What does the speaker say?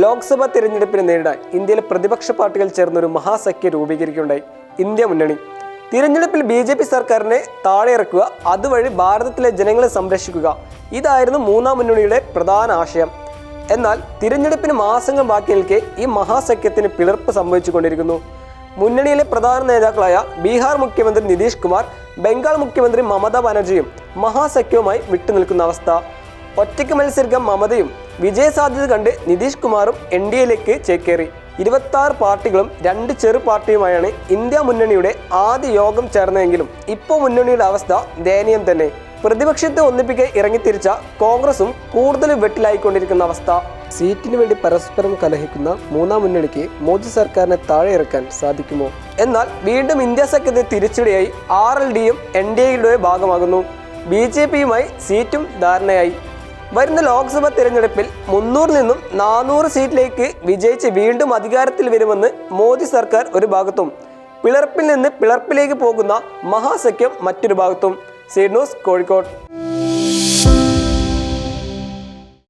ലോക്സഭാ തിരഞ്ഞെടുപ്പിനെ നേരിടാൻ ഇന്ത്യയിലെ പ്രതിപക്ഷ പാർട്ടികൾ ചേർന്നൊരു മഹാസഖ്യ രൂപീകരിക്കുകയുണ്ടായി. ഇന്ത്യ മുന്നണി. തിരഞ്ഞെടുപ്പിൽ ബി ജെ പി സർക്കാരിനെ താഴെ ഇറക്കുക അതുവഴി ഭാരതത്തിലെ ജനങ്ങളെ സംരക്ഷിക്കുക ഇതായിരുന്നു മൂന്നാം മുന്നണിയുടെ പ്രധാന ആശയം. എന്നാൽ തിരഞ്ഞെടുപ്പിന് മാസങ്ങൾ ബാക്കി നിൽക്കെ ഈ മഹാസഖ്യത്തിന് പിളർപ്പ് സംഭവിച്ചുകൊണ്ടിരിക്കുന്നു. മുന്നണിയിലെ പ്രധാന നേതാക്കളായ ബീഹാർ മുഖ്യമന്ത്രി നിതീഷ് കുമാർ ബംഗാൾ മുഖ്യമന്ത്രി മമതാ ബാനർജിയും മഹാസഖ്യവുമായി വിട്ടുനിൽക്കുന്ന അവസ്ഥ. ഒറ്റയ്ക്ക് മത്സരിക്കാൻ മമതയും വിജയസാധ്യത കണ്ട് നിതീഷ് കുമാറും എൻ ഡി എയിലേക്ക് ചേക്കേറി. ഇരുപത്തി ആറ് പാർട്ടികളും രണ്ട് ചെറു പാർട്ടിയുമായാണ് ഇന്ത്യ മുന്നണിയുടെ ആദ്യ യോഗം ചേർന്നതെങ്കിലും ഇപ്പോൾ മുന്നണിയുടെ അവസ്ഥ ദയനീയം തന്നെ. പ്രതിപക്ഷത്തെ ഒന്നിപ്പിക്കാൻ ഇറങ്ങിത്തിരിച്ച കോൺഗ്രസും കൂടുതൽ വെട്ടിലായിക്കൊണ്ടിരിക്കുന്ന അവസ്ഥ. സീറ്റിനു വേണ്ടി പരസ്പരം കലഹിക്കുന്ന മൂന്നാം മുന്നണിക്ക് മോദി സർക്കാരിനെ താഴെ ഇറക്കാൻ സാധിക്കുമോ? എന്നാൽ വീണ്ടും ഇന്ത്യ സഖ്യത്തെ തിരിച്ചടിയായി ആർ എൽ ഡിയും എൻ ഡി എയുടെ ഭാഗമാകുന്നു. ബി ജെ പിയുമായി സീറ്റും ധാരണയായി. വരുന്ന ലോക്സഭാ തിരഞ്ഞെടുപ്പിൽ മുന്നൂറിൽ നിന്നും നാനൂറ് സീറ്റിലേക്ക് വിജയിച്ച് വീണ്ടും അധികാരത്തിൽ വരുമെന്ന് മോദി സർക്കാർ ഒരു ഭാഗത്തും പിളർപ്പിൽ നിന്ന് പിളർപ്പിലേക്ക് പോകുന്ന മഹാസഖ്യം മറ്റൊരു ഭാഗത്തും. Seed news Kozhikode.